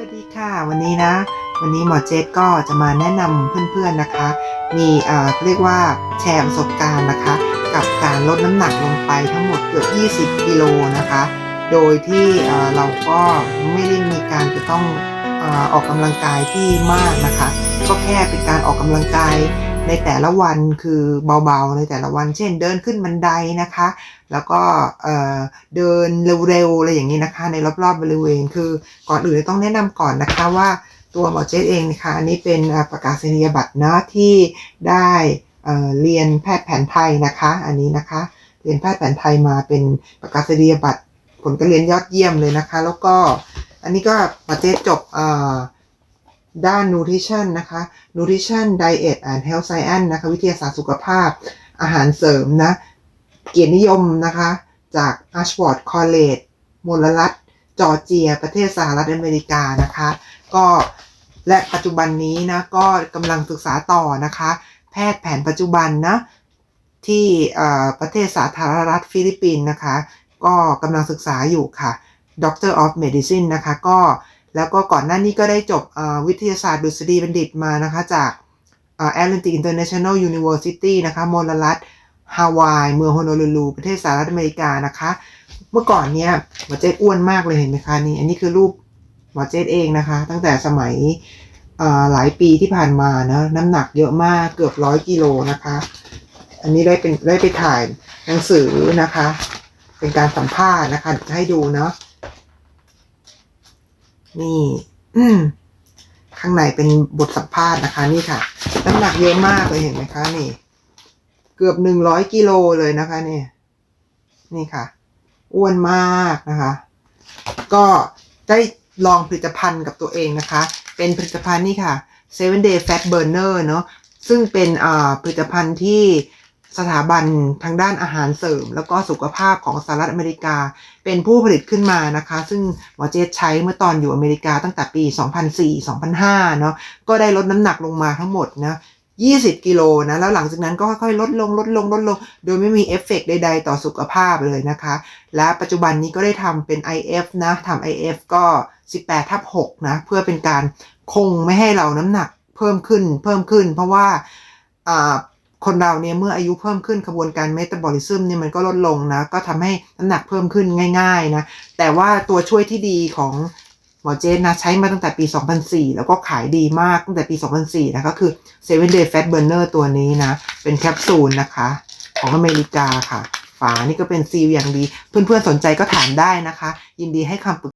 วัสดีค่ะ วันนี้นะ วันนี้หมอเจสก็จะมาแนะนำเพื่อนๆนะคะ มีเอ่อเรียกว่าแชร์ประสบการณ์นะคะ กับการลดน้ำหนักลงไปทั้งหมดเกือบ 20 กิโลนะคะ โดยที่เอ่อเราก็ไม่ได้มีการจะต้องเอ่อออกกำลังกายที่มากนะคะ ก็แค่เป็นการออกกำลังกาย ในแต่ละวันคือเบาๆในแต่ละวัน เช่นเดินขึ้นบันไดนะคะ แล้วก็เเดินเร็วๆอะไรอย่างนี้นะคะ ในรอบๆบริเวณคือก่อนอื่นต้องแนะนำก่อนนะคะว่าตัวหมอเจสเองนะคะอันนี้เป็นประกาศนียบัตรนะที่ได้เเรียนแพทย์แผนไทยนะคะ อันนี้นะคะ เรียนแพทย์แผนไทยมาเป็นประกาศนียบัตรผลการเรียนยอดเยี่ยมเลยนะคะ แล้วก็อันนี้ก็หมอเจสจบอ่า ด้าน nutrition นะคะ nutrition diet and health science นะคะ วิทยาศาสตร์สุขภาพ อาหารเสริมนะ เกียรตินิยมนะคะ จาก Ashford College มลรัฐจอร์เจีย ประเทศสหรัฐอเมริกานะคะ ก็และปัจจุบันนี้นะก็กำลังศึกษาต่อนะคะ แพทย์แผนปัจจุบันนะที่ประเทศสาธารณรัฐฟิลิปปินส์นะคะ ก็กำลังศึกษาอยู่ค่ะ Doctor of Medicine นะคะ ก็ แล้วก็ก่อนหน้านี้ก็ได้จบวิทยาศาสตร์ดุษฎีบัณฑิตมานะคะจากเอ่อ Atlantic International University นะคะมลรัฐฮาวาย เมืองโฮโนลูลูประเทศสหรัฐอเมริกานะคะ เมื่อก่อนเนี้ยหมอเจษอ้วนมากเลยเห็นไหมคะนี่ อันนี้คือรูปหมอเจษเองนะคะ ตั้งแต่สมัยหลายปีที่ผ่านมานะน้ำหนักเยอะมากเกือบร้อยกิโลนะคะ อันนี้ได้เป็นได้ไปถ่ายหนังสือนะคะ เป็นการสัมภาษณ์นะคะจะให้ดูเนาะ นี่ข้างในเป็นบทสัมภาษณ์นะคะ นี่ค่ะ น้ำหนักเยอะมากเลยเห็นไหมคะนี่ เกือบหนึ่งร้อยกิโลเลยนะคะเนี่ยนี่ค่ะ อ้วนมากนะคะ ก็ได้ลองผลิตภัณฑ์กับตัวเองนะคะ เป็นผลิตภัณฑ์นี่ค่ะ seven day fat burner เนอะซึ่งเป็นอ่าผลิตภัณฑ์ที่ สถาบันทางด้านอาหารเสริม แล้วก็สุขภาพของสหรัฐอเมริกา เป็นผู้ผลิตขึ้นมานะคะ ซึ่งหมอเจสใช้เมื่อตอนอยู่อเมริกาตั้งแต่ปี 2004-2005 เนาะก็ได้ลดน้ำหนักลงมาทั้งหมดนะ20 กิโลนะ แล้วหลังจากนั้นก็ค่อยๆ ลดลง ลดลง ลดลง โดยไม่มีเอฟเฟกต์ใด ๆ ต่อสุขภาพเลยนะคะ และปัจจุบันนี้ก็ได้ทำเป็น IF นะทำ IF ก็ 18 ทับ 6 นะ เพื่อเป็นการคงไม่ให้เราน้ำหนักเพิ่มขึ้น เพิ่มขึ้น เพราะว่า คนเราเนี่ยเมื่ออายุเพิ่มขึ้นกระบวนการเมตาบอลิซึมเนี่ยมันก็ลดลงนะก็ทำให้น้ำหนักเพิ่มขึ้นง่ายๆนะแต่ว่าตัวช่วยที่ดีของหมอเจนนะใช้มาตั้งแต่ปี 2004 แล้วก็ขายดีมากตั้งแต่ปี 2004 นะก็คือ 7 Day Fat Burner ตัวนี้นะ เป็นแคปซูลนะคะ ของอเมริกาค่ะ ฝานี่ก็เป็นซีลอย่างดี เพื่อนๆสนใจก็ถามได้นะคะ ยินดีให้คำปรึก